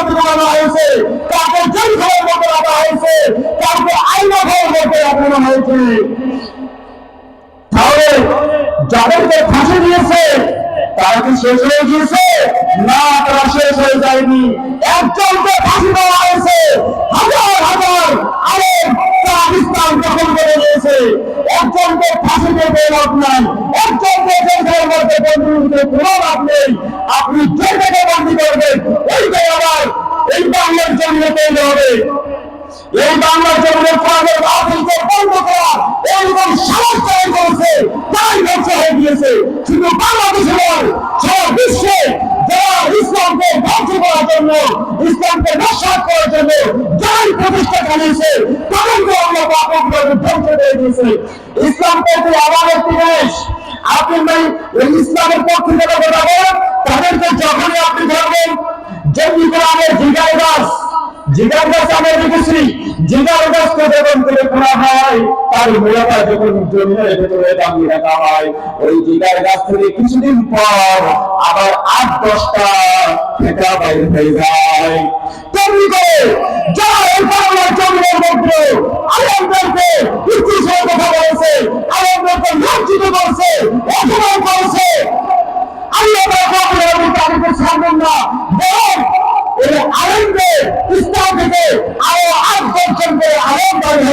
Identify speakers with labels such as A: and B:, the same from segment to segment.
A: মধ্যে ঢোকানো হয়েছে, কাউকে জেল ঘরের মধ্যে রাখা হয়েছে, কাউকে আইনা ঘরের মধ্যে রাখানো হয়েছে। তাহলে যাদেরকে ফাঁসি দিয়েছে তারা কি শেষ হয়ে গিয়েছে? না তারা শেষ হয়ে যায়নি। একজনকে ফাঁসি দেওয়া হয়েছে। হাজার হাজার তারা ইসলাম দখল করে নিয়েছে। একজনকে ফাঁসি দেবে লাভ নাই। একজনকে জেলখানার মধ্যে বন্দী দিতে কোনো লাভ নেই। আপনি যে থেকে বন্দী করবেন। ওইটাই আবার এই বাংলার জন্য তৈরি হবে। এই বাংলার জমিনের কোরআনের বাতিলকে বন্ধ করা এইরকম সাহস করেছে তাই ধ্বংস হয়ে গিয়েছে। শুধু বাংলাদেশে নয়, সারা বিশ্বে যারা ইসলামকে ধ্বংস করার জন্য, ইসলামকে নস্বাত করার জন্য যাই প্রতিষ্ঠা চালিয়েছে তাদেরকে আমরা ব্যাপকভাবে ধ্বংস করে দিয়েছে। ইসলাম প্রতি আবার একটি দেশ। আপনি ইসলামের পক্ষে যারা কথা বলেন, তাদেরকে যখনই আপনি ধরবেন যেমনি করে আমার জিগার গাছ জিগার গাছ আমরা দেখেছি জিগার গাছকে যখন করে খোলা হয়, তার মূলতা যখন জমিনের ভেতরে দামি রাখা হয়, ওই জিগার গাছ থেকে কিছুদিন পর আবার আট দশটা ফেটা বাইরে হয়ে যায়। তেমনি করে যা এই বাংলার জমিনের আলমদেরকে উচ্চ সহ কথা বলেছে আলমদেরকে লজ্জিত করছে অপমান করেছে আল্লাহ তাআলা আমি তাদেরকে ছাড়বেন না বরং এই আলেমদের ইসলাম থেকে আরও আট দশজন করে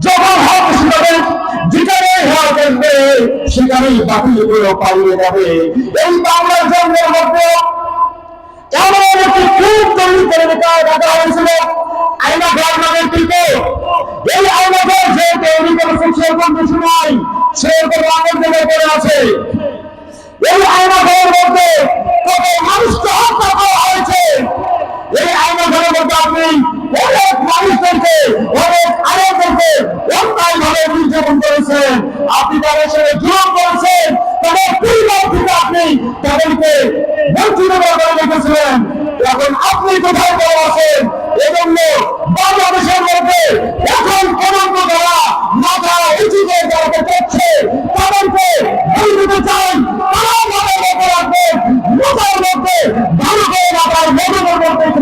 A: যখন হক শিখাবে যেখানে হক আসবে, সেখানেই বাতিলগুলো পালিয়ে যাবে। এই বাংলার জন্মের মধ্যে এমন একটি খুব তৈরি করে দেখা হয়েছিল আইনা ঘর নামের টিকে এই আইনা ঘর যে তৈরি করেছে, সেরকম কিছু নাই, সেরকম আগের দিকে করে আছে। এই আইনা ঘরের মধ্যে কত মানুষকে হত্যা করা হয়েছে। এই আইনা ঘরের মধ্যে আপনি অনেক মানুষদেরকে অনেক আলেমদেরকে অন্যায় ভাবে নির্যাতন করেছেন আপনি তাদের সঙ্গে জুলুম করেছেন তাদের পরিবার থেকে আপনি তাদেরকে বঞ্চিত করে রেখেছিলেন এখন আপনি কোথায় বড় আছেন এজন্য বাংলাদেশের মধ্যে এখন কলঙ্ক দ্বারা মাথা উঁচু করে দাঁড়াতে চাচ্ছে তাদেরকে বলে দিতে চান তারা মাথার মধ্যে রাখবেন মাথার মধ্যে ভালো করে মাথার মধুমের মধ্যে এখানে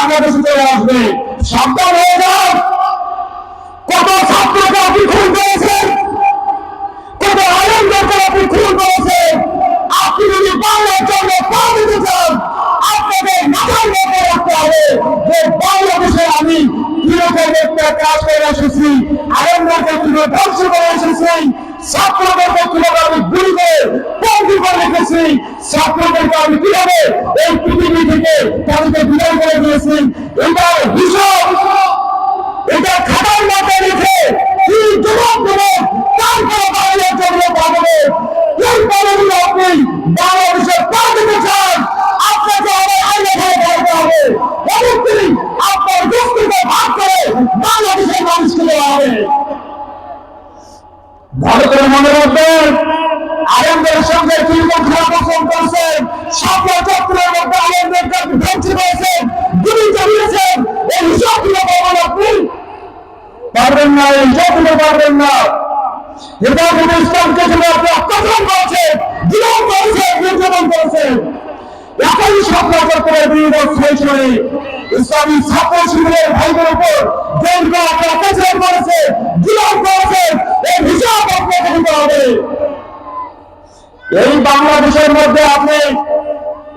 A: বাংলাদেশে চলে আসবে। সাবধান ছাত্রকে আপনি রাখতে হবে। যে বাংলাদেশে আমি কীরকম একটা কাজ করে এসেছি আনন্দকে কীভাবে ধ্বংস করে এসেছি ছাত্রদেরকে কীভাবে আমি গুলি করে রেখেছি ছাত্রদেরকে আমি কীভাবে এই পৃথিবী থেকে তাদেরকে বিদায় করে দিয়েছি এটার হিসাব এটা খাবার মধ্যে রেখে কি যুবক যুবক তারপরে বাংলার জন্য পাঠাবে। এই পালনগুলো আপনি বাংলাদেশে পা দিতে চান, আপনাকে আবার আইনে ধরে পড়তে হবে। অবশ্যই আপনার দুঃখিত ভাগ করে বাংলাদেশের মানুষকে দেওয়া হবে। ভারতের পারবেন না এই হিসাবগুলো পারবেন না। হেদায়তুল ইসলামকে অত্যাচার করেছেন করেছেন, নির্যাতন করেছেন। একই শেষে ইসলামী ছাত্র শিবিরের ভাইদের উপর অত্যাচার করেছে করেছেন এই হিসাব আপনাকে দিতে হবে। এই বাংলাদেশের মধ্যে আপনি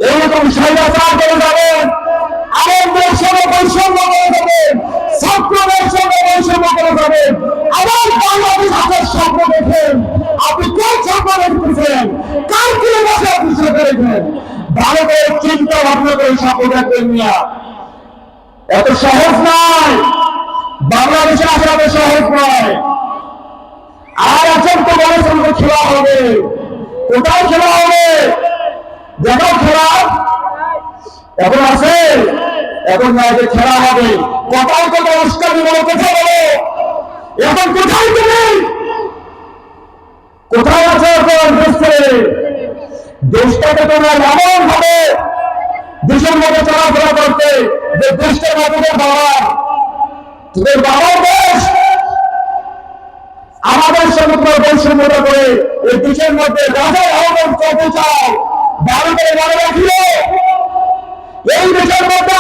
A: এইরকম স্বৈরাচার করে যাবেন করে চিন্তা ভাবনা করে দেখবেন মিয়া। এত সহজ নয়। বাংলাদেশে আসা এত সহজ নয়। আর এখন তো যে খেলা হবে। কোথায় খেলা হবে? দেখো খেলা, এখন আছে। এখন না যে খেলা হবে। কোথাও তো অনুষ্ঠান বলো কোথায় বলো। এখন কোথায় তুমি কোথায় আছে এখন দেশটাকে তোমরা এমন ভাবে দেশের মধ্যে চলাফেরা করতে যে দেশটা না তোদের বাবা তোদের বাবার দেশ। আমাদের সঙ্গে তোমার বৈষম্যতা করে এই দেশের মধ্যে রাজার আহ্বান করতে চাও করে মনে রাখিল এই দেশের মধ্যে